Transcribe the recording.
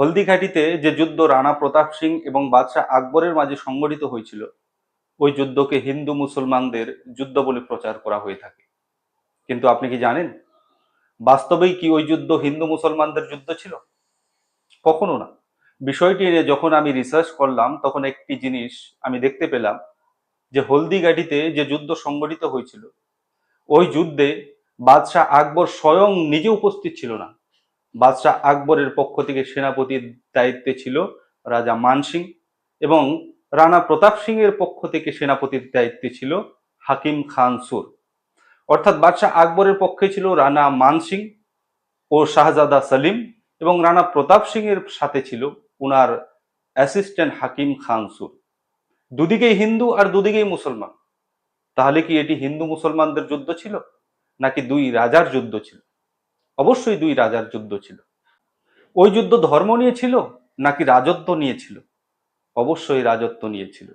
হলদিঘাটিতে যে যুদ্ধ রানা প্রতাপ সিং এবং বাদশাহ আকবরের মাঝে সংগঠিত হয়েছিল, ওই যুদ্ধকে হিন্দু মুসলমানদের যুদ্ধ বলে প্রচার করা হয়ে থাকে। কিন্তু আপনি কি জানেন, বাস্তবেই কি ওই যুদ্ধ হিন্দু মুসলমানদের যুদ্ধ ছিল? কখনো না। বিষয়টি নিয়ে যখন আমি রিসার্চ করলাম, তখন একটি জিনিস আমি দেখতে পেলাম যে হলদিঘাটিতে যে যুদ্ধ সংগঠিত হয়েছিল, ওই যুদ্ধে বাদশাহ আকবর স্বয়ং নিজে উপস্থিত ছিল না। বাদশাহ আকবরের পক্ষ থেকে সেনাপতির দায়িত্বে ছিল রাজা মানসিং এবং রানা প্রতাপ সিং এর পক্ষ থেকে সেনাপতির দায়িত্বে ছিল হাকিম খান সুর। অর্থাৎ বাদশাহ আকবরের পক্ষে ছিল রানা মানসিং ও শাহজাদা সলিম এবং রানা প্রতাপ সিং এর সাথে ছিল উনার অ্যাসিস্ট্যান্ট হাকিম খান সুর। দুদিকেই হিন্দু আর দুদিকেই মুসলমান। তাহলে কি এটি হিন্দু মুসলমানদের যুদ্ধ ছিল নাকি দুই রাজার যুদ্ধ ছিল? অবশ্যই দুই রাজার যুদ্ধ ছিল। ওই যুদ্ধ ধর্ম নিয়ে ছিল নাকি রাজত্ব নিয়েছিল? অবশ্যই রাজত্ব নিয়েছিল।